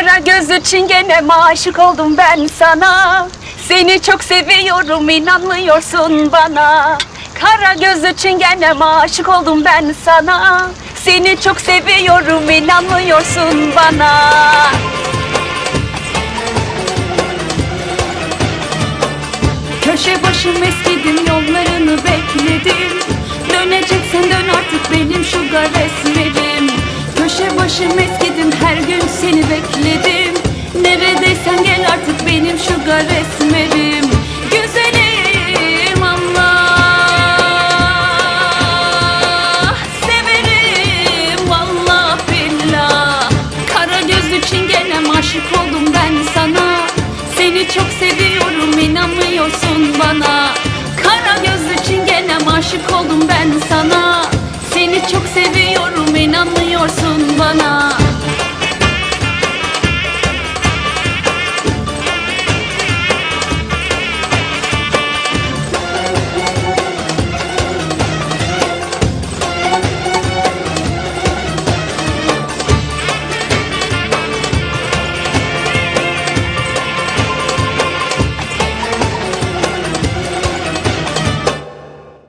Kara gözlü çingeneme aşık oldum ben sana. Seni çok seviyorum inanmıyorsun bana. Kara gözlü çingeneme aşık oldum ben sana. Seni çok seviyorum inanmıyorsun bana. Köşe başım eskidim yollarını bekledim başım eskidim her gün seni bekledim. Neredeysen gel artık benim şugar resmerim Güzelim Allah Severim vallah billah. Kara gözlü çingenem aşık oldum ben sana. Seni çok seviyorum inanmıyorsun bana. Kara gözlü çingenem aşık oldum ben sana İnanmıyorsun bana